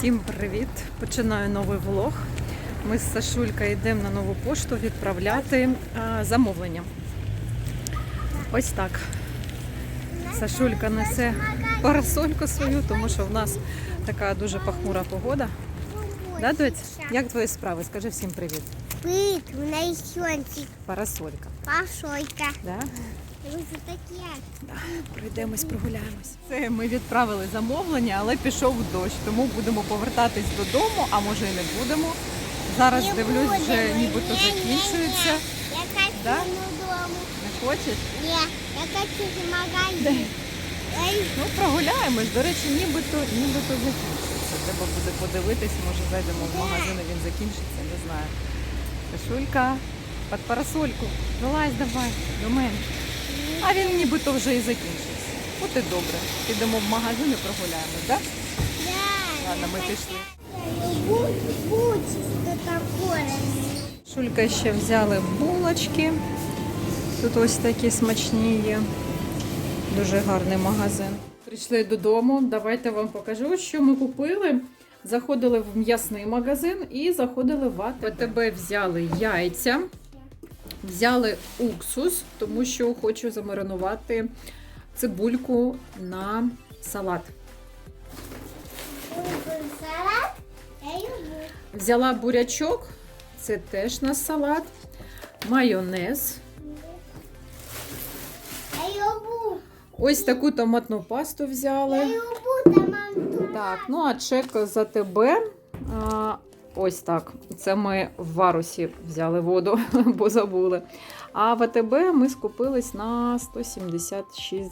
Всім привіт! Починаю новий влог. Ми з Сашулькою йдемо на нову пошту відправляти а, замовлення. Ось так. Сашулька несе парасольку свою, тому що в нас така дуже похмура погода. Да, доць? Як твої справи? Скажи всім привіт. Пыт, найсенчик, Парасолька. пошойка. Да? Пройдемось, прогуляємось. Це ми відправили замовлення, але пішов дощ, тому будемо повертатись додому, а може і не будемо. Зараз Не дивлюсь, вже нібито Ні, ні, закінчується. ні. Я хочу Да? додому. Не хочеш? Ні, я хочу в магазин. Ой, Ну, прогуляємось. До речі, нібито, нібито закінчується. Треба буде подивитись, може зайдемо в магазин, і він закінчиться, не знаю. Кашулька, під парасольку. Вилазь давай, до мене. А він нібито вже і закінчився. От і добре. Підемо в магазин і прогуляємось, так? да. Ладно, ми пішли. Шулька ще взяли булочки. Тут ось такі смачні є. Дуже гарний магазин. Прийшли додому. Давайте вам покажу, що ми купили. Заходили в м'ясний магазин і заходили в АТБ. В АТБ взяли яйця, взяли уксус, тому що хочу замаринувати цибульку на салат. Взяла бурячок, це теж на салат, майонез. Ось таку томатну пасту взяли. Так, ну а чек за тебе. Ось так. Це ми в варусі взяли воду, бо забули. А в АТБ ми скупились на 176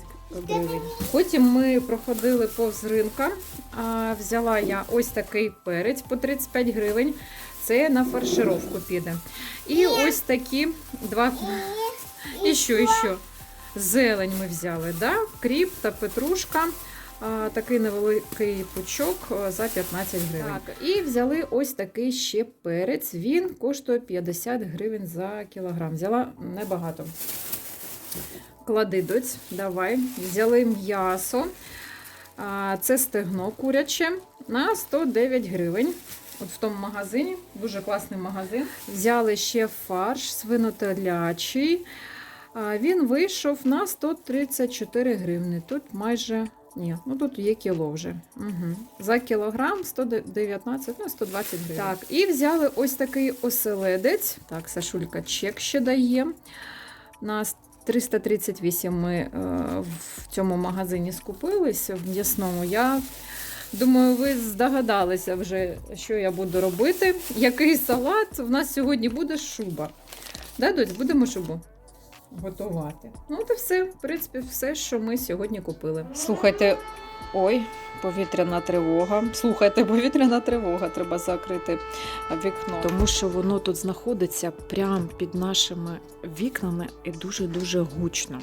гривень. Потім ми проходили повз ринка. Взяла я ось такий перець по 35 гривень. Це на фаршировку піде. І ось такі два. І що, і що? Зелень ми взяли, да? кріп та петрушка. Такий невеликий пучок за 15 гривень. Так, і взяли ось такий ще перець. Він коштує 50 гривень за кілограм. Взяла небагато. Клади доць, давай. Взяли м'ясо. Це стегно куряче на 109 гривень. От в тому магазині, дуже класний магазин. Взяли ще фарш свинотелячий. Він вийшов на 134 гривни. Тут майже ні, ну тут є кіло вже. Угу. За кілограм 119, ну 120 гривень. Так, і взяли ось такий оселедець. Так, Сашулька чек ще дає. На 338 ми е, в цьому магазині скупилися в м'ясному. Я думаю, ви здогадалися вже, що я буду робити. Який салат? У нас сьогодні буде шуба. Да, доць, будемо шубу готувати. Ну, це все, в принципі, все, що ми сьогодні купили. Слухайте, ой, повітряна тривога. Слухайте, повітряна тривога, треба закрити вікно. Тому що воно тут знаходиться прямо під нашими вікнами і дуже-дуже гучно.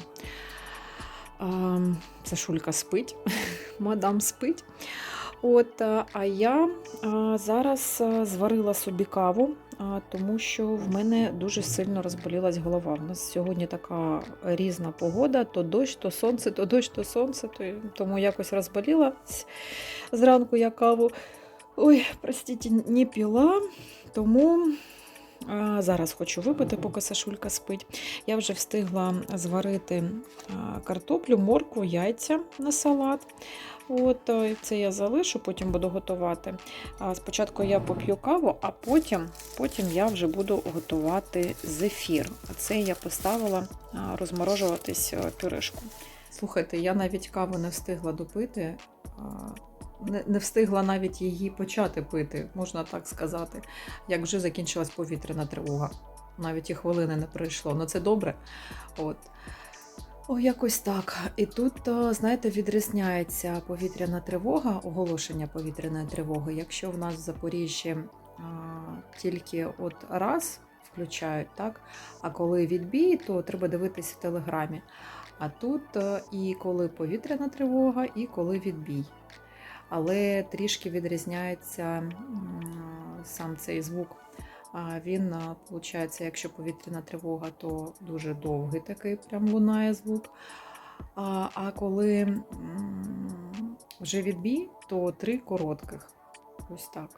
А, Сашулька спить, мадам спить. От, а я а, зараз а, зварила собі каву, тому що в мене дуже сильно розболілась голова. У нас сьогодні така різна погода: то дощ, то сонце, то дощ, то сонце. То, тому якось розболілась зранку я каву. Ой, простіть, не піла. Тому зараз хочу випити, поки Сашулька спить. Я вже встигла зварити картоплю, моркву, яйця на салат. От це я залишу, потім буду готувати. Спочатку я поп'ю каву, а потім, потім я вже буду готувати зефір. А це я поставила розморожуватись е, пюрешку. Слухайте, я навіть каву не встигла допити. Не, не встигла навіть її почати пити, можна так сказати, як вже закінчилась повітряна тривога. Навіть і хвилини не пройшло. Ну це добре. От. О, якось так. І тут, е, знаєте, відрізняється повітряна тривога, оголошення повітряної тривоги. Якщо в нас в Запоріжжі а, тільки от раз включають, так? А коли відбій, то треба дивитись в телеграмі. А тут е, і коли повітряна тривога, і коли відбій. Але трішки відрізняється сам цей звук. Він, виходить, якщо повітряна тривога, то дуже довгий такий прям лунає звук. А, коли вже відбій, то три коротких. Ось так.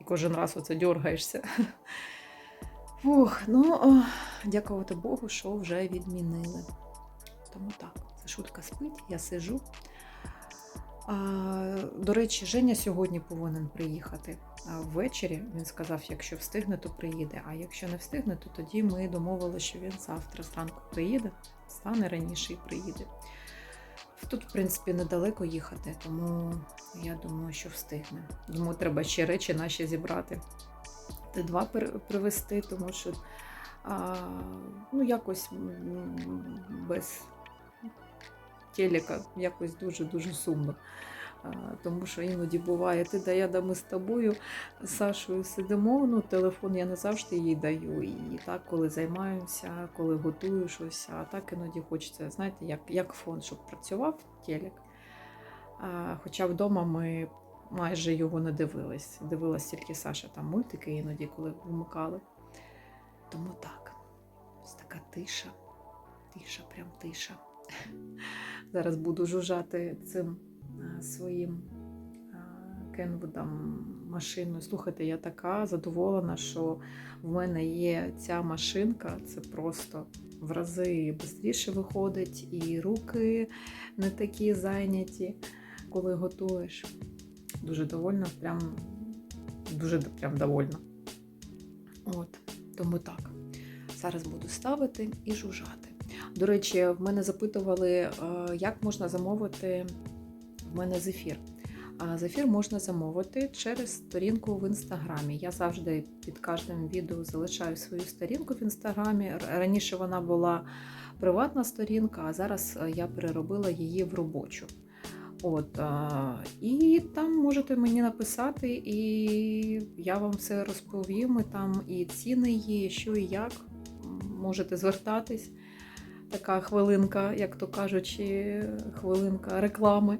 І кожен раз оце дергаєшся. Ох, ну, дякувати Богу, що вже відмінили. Тому так, це шутка спить, я сижу. До речі, Женя сьогодні повинен приїхати ввечері. Він сказав, якщо встигне, то приїде. А якщо не встигне, то тоді ми домовилися, що він завтра зранку приїде, стане раніше і приїде. Тут, в принципі, недалеко їхати, тому я думаю, що встигне. Думаю, треба ще речі наші зібрати. Т2 пер- привезти, тому що а, ну, якось без телека якось дуже-дуже сумно. Тому що іноді буває, ти да я да ми з тобою з Сашою сидимо. Ну, телефон я не завжди їй даю. І так, коли займаюся, коли готую щось, а так іноді хочеться, знаєте, як, як фон, щоб працював телек. Хоча вдома ми майже його не дивились. Дивилась тільки Саша там мультики іноді, коли вмикали. Тому так, ось така тиша, тиша, прям тиша. Зараз буду жужжати цим своїм Кенвудом машиною. Слухайте, я така задоволена, що в мене є ця машинка. Це просто в рази швидше виходить, і руки не такі зайняті, коли готуєш. Дуже довольна, прям дуже прям довольна. От, тому так. Зараз буду ставити і жужжати. До речі, в мене запитували, е, як можна замовити в мене зефір. Зефір можна замовити через сторінку в інстаграмі. Я завжди під кожним відео залишаю свою сторінку в інстаграмі. Раніше вона була приватна сторінка, а зараз е, я переробила її в робочу. От, і там можете мені написати, і я вам все розповім. І там і ціни є, що і як. Можете звертатись. Така хвилинка, як то кажучи, хвилинка реклами.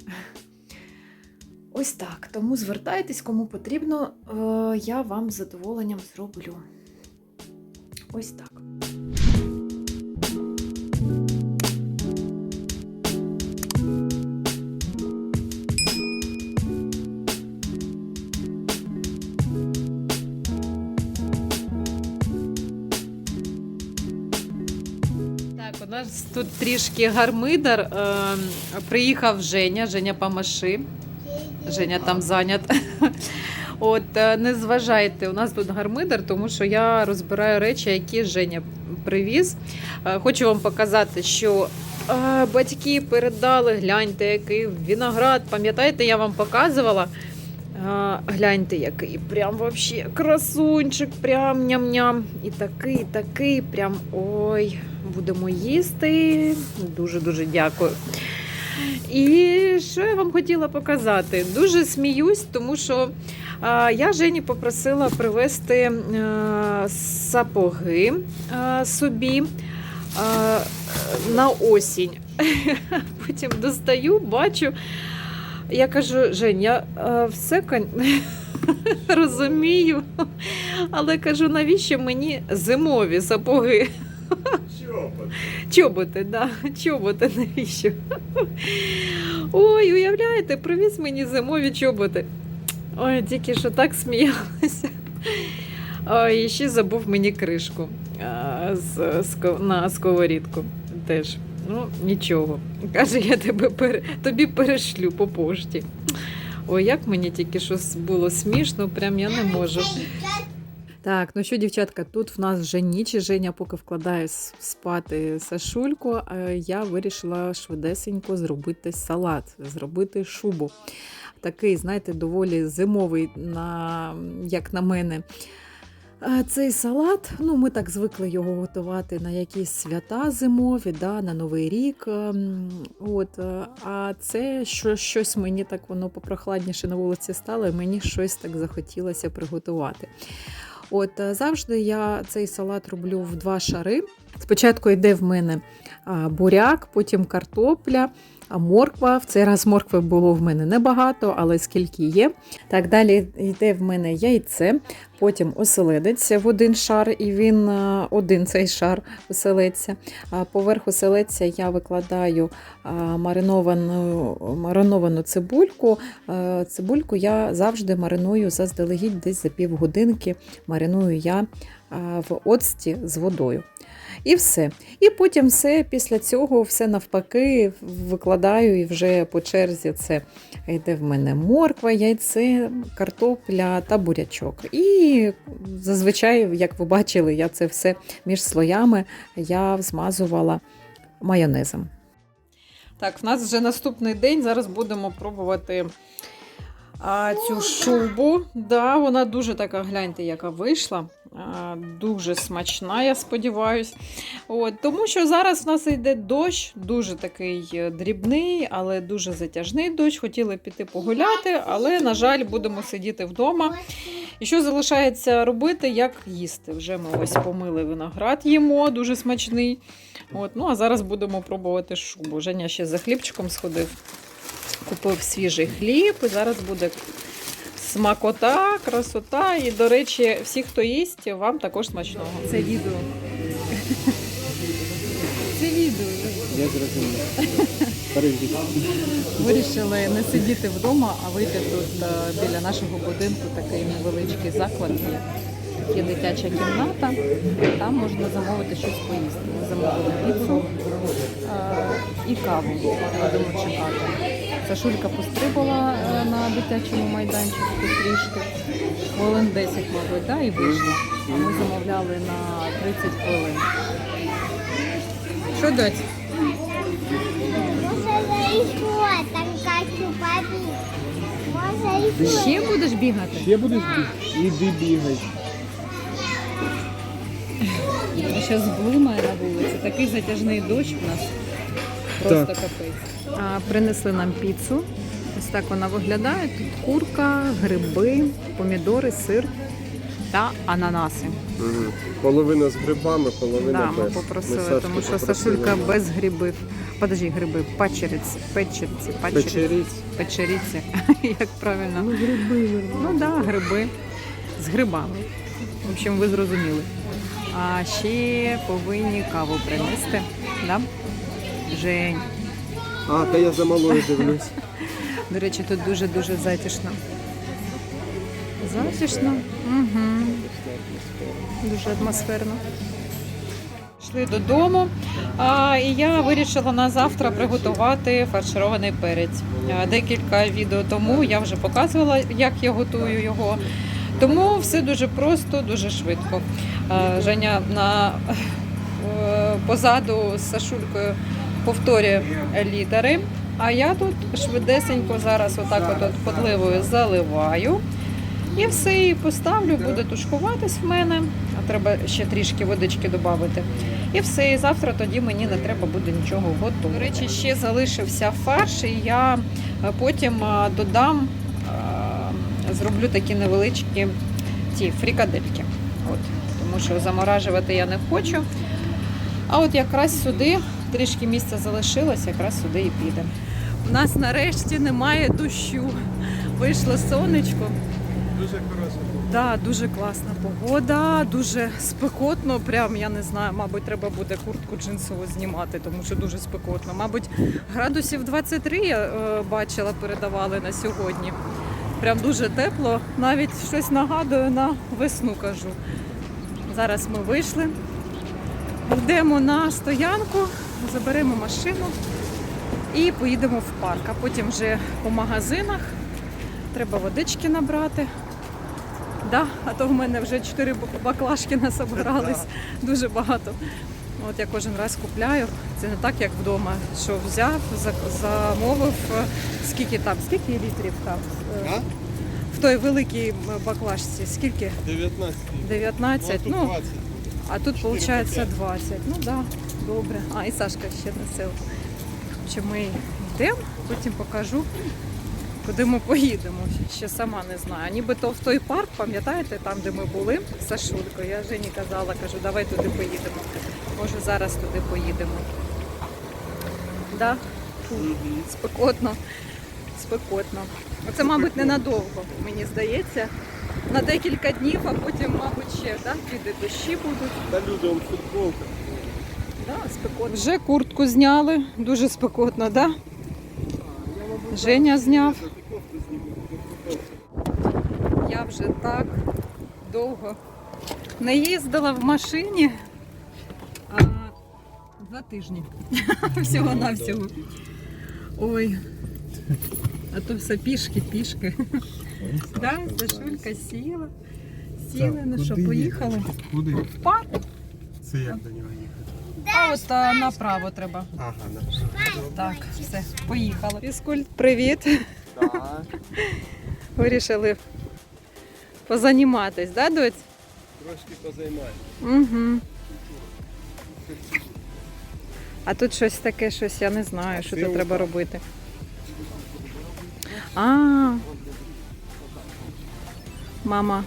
Ось так. Тому звертайтесь, кому потрібно, е, я вам з задоволенням зроблю. Ось так. Тут трішки гармидар. Е, приїхав Женя, Женя Памаши. Женя там зайнят. От, е, не зважайте, у нас тут гармидар, тому що я розбираю речі, які Женя привіз. Е, Хочу вам показати, що батьки передали, гляньте, який виноград. Пам'ятаєте, я вам показувала. Е, Гляньте, який прям вообще красунчик, прям ням-ням. І такий, і такий, прям ой, будемо їсти. Дуже-дуже дякую. І що я вам хотіла показати? Дуже сміюсь, тому що а, я Жені попросила привезти е, сапоги е, собі е, на осінь. Потім достаю, бачу. Я кажу, Жень, я е, все розумію, але кажу, навіщо мені зимові сапоги? Чопот. Чоботи, да, чоботи навіщо? Ой, уявляєте, привіз мені зимові чоботи. Ой, тільки що так сміялася. Ой, і ще забув мені кришку а, з, ско- на сковорідку теж. Ну, нічого. Каже, я тебе пере... тобі перешлю по пошті. Ой, як мені тільки що с- було смішно, прям я не можу. Так, ну що, дівчатка, тут в нас вже ніч, і Женя поки вкладає спати Сашульку, я вирішила швидесенько зробити салат, зробити шубу. Такий, знаєте, доволі зимовий, на, як на мене. Цей салат, ну ми так звикли його готувати на якісь свята зимові, да, на Новий рік. ем, От, е, а це що, щось мені так воно попрохладніше на вулиці стало, і мені щось так захотілося приготувати. От е, завжди я цей салат роблю в два шари. Спочатку йде в мене буряк, потім картопля, морква. В цей раз моркви було в мене небагато, але скільки є. Так, далі йде в мене яйце, потім оселедець в один шар, і він е, один цей шар оселедця. А Поверх оселедця я викладаю мариновану, мариновану цибульку. Е, Цибульку я завжди мариную заздалегідь десь за півгодинки. Мариную я в оцті з водою. І все. І потім все після цього все навпаки викладаю і вже по черзі це йде в мене морква, яйце, картопля та бурячок. І зазвичай, як ви бачили, я це все між слоями я змазувала майонезом. Так, в нас вже наступний день. Зараз будемо пробувати а, цю шубу. Да, вона дуже така, гляньте, яка вийшла. А, дуже смачна, я сподіваюся. Тому що зараз в нас йде дощ, дуже такий е, дрібний, але дуже затяжний дощ. Хотіли піти погуляти, але, на жаль, будемо сидіти вдома. І що залишається робити, як їсти? Вже ми ось помили виноград, їмо, дуже смачний. От, ну а зараз будемо пробувати шубу. Женя ще за хлібчиком сходив, купив свіжий хліб, і зараз буде смакота, красота. І, до речі, всі, хто їсть, вам також смачного. Це відео. Це відео. Я зрозумів. Вирішили не сидіти вдома, а вийти тут е, біля нашого будинку такий невеличкий заклад є. Є дитяча кімната, там можна замовити щось поїсти. Ми замовили піцу е, і каву. Будемо чекати. Сашулька пострибала е, на дитячому майданчику трішки. Хвилин 10, мабуть, да, і вийшла. А ми замовляли на 30 хвилин. Що дать? Може, я там. Може, еще. Ще будеш бігати? Ще будеш бігати? Іди бігай. Зараз блимає на вулиці. Такий затяжний дощ у нас. Просто Так. капець. А, принесли нам піцу. Ось так вона виглядає. Тут курка, гриби, помідори, сир та ананаси. Угу. Половина з грибами, половина Да, ми без. попросили, Сашки тому що попросили. Сашулька без грибів. Подожди, гриби, пачериці, печерці, пачериці, Печеріць. печеріці, як правильно. Ну, гриби. Ну так, да, гриби з грибами. В общем, ви зрозуміли. А ще повинні каву принести. Да? Жень. А, та я за малою дивлюсь. До речі, тут дуже-дуже затишно. Затишно. Угу. Дуже атмосферно. Йшли додому, а, і я вирішила на завтра приготувати фарширований перець. Декілька відео тому я вже показувала, як я готую його. Тому все дуже просто, дуже швидко. А, Женя на е, позаду з Сашулькою повторює літери. А я тут швидесенько зараз отак от, подливою заливаю. І все, і поставлю, буде тушкуватись в мене. А треба ще трішки водички додати. І все, і завтра тоді мені не треба буде нічого готувати. До речі, ще залишився фарш, і я е, потім е, додам, е, зроблю такі невеличкі ті фрікадельки. От, тому що заморажувати я не хочу. А от якраз сюди трішки місця залишилось, якраз сюди і піде. У нас нарешті немає дощу. Вийшло сонечко. Дуже хороша. Да, дуже класна погода, дуже спекотно. Прям я не знаю, мабуть, треба буде куртку джинсову знімати, тому що дуже спекотно. Мабуть, градусів 23 я е, бачила, передавали на сьогодні. Прям дуже тепло. Навіть щось нагадує на весну кажу. Зараз ми вийшли, йдемо на стоянку, заберемо машину і поїдемо в парк. А потім вже по магазинах треба водички набрати. Да, а то в мене вже 4 баклажки насобирались, дуже багато. От я кожен раз купляю. Це не так, як вдома, що взяв, замовив, е, скільки там, скільки літрів там? А? В той великій баклажці, скільки? 19. 19. Ну, 20. А тут виходить 20. Ну так, да, добре. А, і Сашка ще носив. Чи ми йдемо, потім покажу, куди ми поїдемо. Ще сама не знаю. Нібито в той парк, пам'ятаєте, там, де ми були з Сашулькою. Я Жені казала, кажу, давай туди поїдемо. Може, зараз туди поїдемо. Да? Фу, спекотно. Спекотно. Оце, мабуть, ненадовго, мені здається. На декілька днів, а потім, мабуть, ще да? піде дощі будуть. Та люди, он футболка. Да, спекотно. Вже куртку зняли, дуже спекотно, да? Женя зняв. Я вже так довго не їздила в машині. А, два тижні. Всього навсього. Ой. А то все пішки, пішки. Да, Сашулька сіла. Сіли, ну що, поїхали? Куди? В парк. Це як до нього їхати? А от а, направо треба. Ага, на. Так, все, поїхали. Фізкульт, привіт. Так. Вирішили позаніматись, да, доць? Трошки позаймай. Угу. А тут щось таке, щось я не знаю, що Це тут треба робити. А. Мама.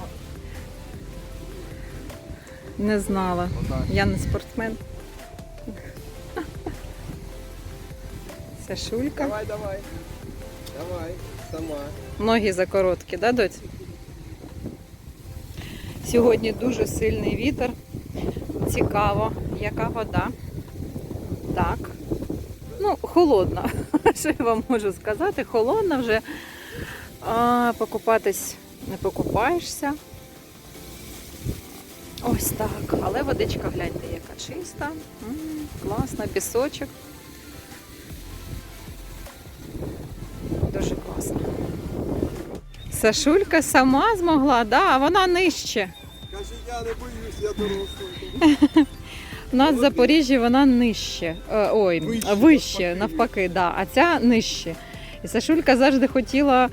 Не знала. Я не спортсмен. Сашулька. Давай, давай. Давай, сама. Ноги закороткі, да, доць? Сьогодні дуже сильний вітер. Цікаво, яка вода. Так. Ну, холодна. Що я вам можу сказати? Холодна вже. А, покупатись не покупаєшся. Ось так. Але водичка, гляньте, яка чиста. М, класна, пісочок. Дуже класно. Сашулька сама змогла, да, а вона нижче. Каже, я не боюсь, я дорослий. У нас в Запоріжжі вона нижче. Е, Ой, Вище, навпаки. да. а ця нижче. І Сашулька завжди хотіла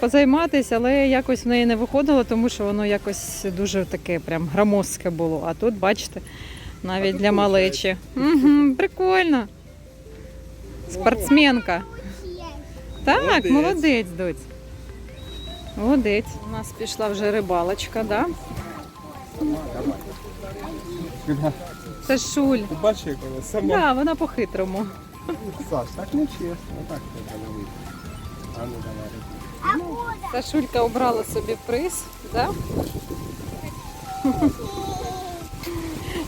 позайматися, але якось в неї не виходило, тому що воно якось дуже таке прям громоздке було. А тут, бачите, навіть тут для малечі. Угу, прикольно. Спортсменка. Так, Молодець. молодець, доць. Молодець. У нас пішла вже рибалочка, да? Сашуль. Ти бачиш, як вона. Да, вона по-хитрому. Саш, так не чесно. Так треба Сашулька обрала собі приз, да?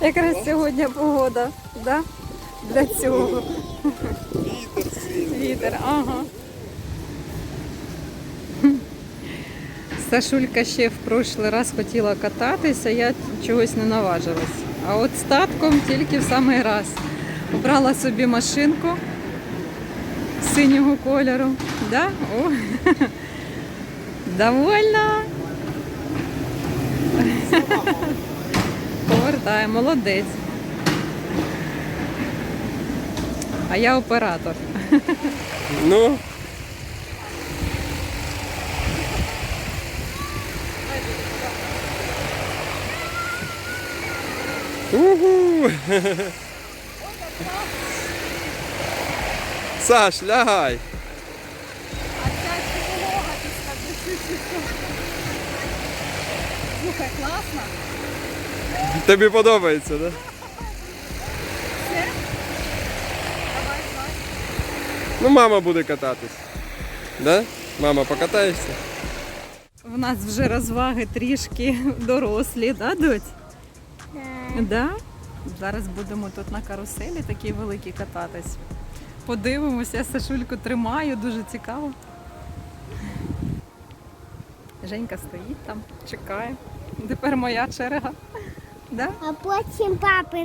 Якраз сьогодні погода, да? Для цього. Вітер сильний. Вітер, ага. Сашулька ще в прошлий раз хотіла кататися, я чогось не наважилась. А от з татком тільки в самий раз. Обрала собі машинку синього кольору. Да? О. Довольна. Повертає, молодець. А я оператор. Ну. Угу. Саш, лягай. Слухай, класно. Тобі подобається, так? Да? Ну, мама буде кататись. Да? Мама, покатаєшся? У нас вже розваги трішки дорослі, да, доць? Да? Зараз будемо тут на каруселі такі великі кататись. Подивимося, я Сашульку тримаю, дуже цікаво. Женька стоїть там, чекає. Тепер моя черга. Да? А потім папи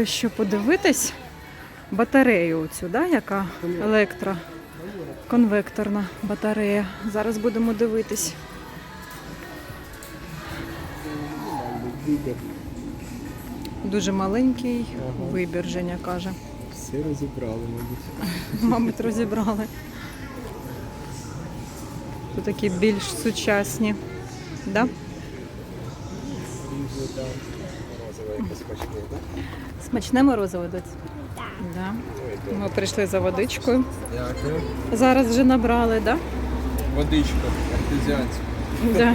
Треба кое-що подивитись. Батарею оцю, да, яка електро. Конвекторна батарея. Зараз будемо дивитись. Дуже маленький Ага. вибір, Женя каже. Все розібрали, мабуть. Мабуть, розібрали. Тут такі більш сучасні. Да? Різні там. Розове якось смачне, так? Смачне морозиво доць? Да. Ми прийшли за водичкою. Дякую. Зараз вже набрали, да? Водичка артезіанська. Да.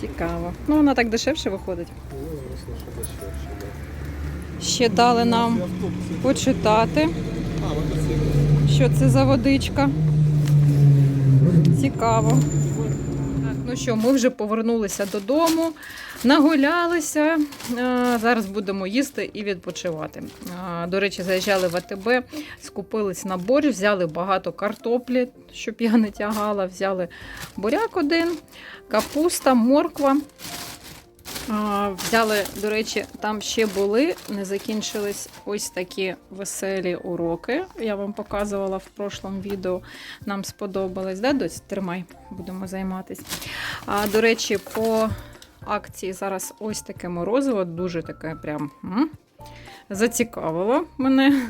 Цікаво. Ну, вона так дешевше виходить. Ще дали нам почитати, що це за водичка. Цікаво. Ну що, ми вже повернулися додому, нагулялися. Е, Зараз будемо їсти і відпочивати. Е, До речі, заїжджали в АТБ, скупились на борщ, взяли багато картоплі, щоб я не тягала. Взяли буряк один, капуста, морква. Взяли, до речі, там ще були, не закінчились ось такі веселі уроки. Я вам показувала в прошлому відео. Нам сподобалось. Да, доць? Тримай, будемо займатися. А, до речі, по акції зараз ось таке морозиво, дуже таке прям м, зацікавило мене.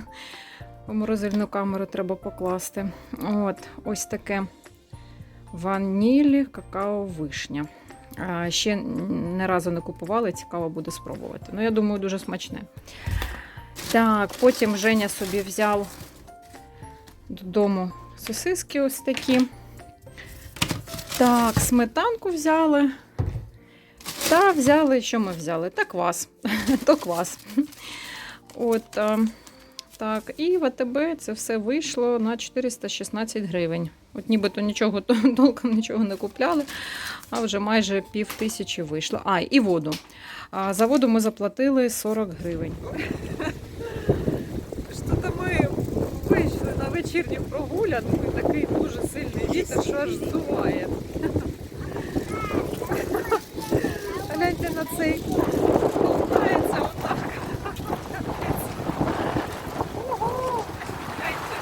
Морозильну камеру треба покласти. От, ось таке ваніль, какао, вишня. Ще не разу не купували, цікаво буде спробувати. Ну, я думаю, дуже смачне. Так, потім Женя собі взяв додому сосиски ось такі. Так, сметанку взяли. Та взяли, що ми взяли? Та квас. То квас. От, так, і в АТБ це все вийшло на 416 гривень. От нібито нічого толком нічого не купляли, а вже майже пів тисячі вийшло. А, і воду. А, за воду ми заплатили 40 гривень. Що-то ми вийшли на вечірню прогулянку, і такий дуже сильний вітер, що аж здуває. Гляньте на цей. Болтається отак. Ого! Гляньте.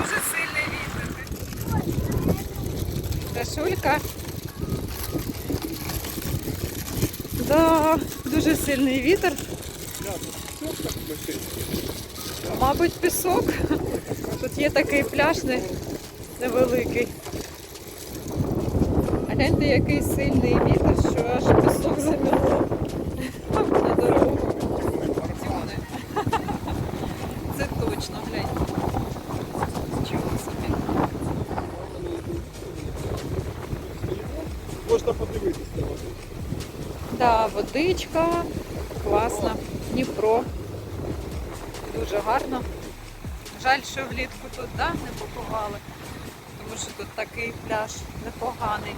Дуже сильний вітер. Дашулька. Да, дуже сильний вітер. Мабуть, пісок. Тут є такий пляж невеликий. Гляньте, який сильний вітер, що аж пісок заміло на дорогу. Хотіони. Це точно, гляньте. Чого собі. Можна подивитися. Да, водичка класна, Дніпро. Дуже гарно. Жаль, що влітку тут да, не побували, тому що тут такий пляж непоганий.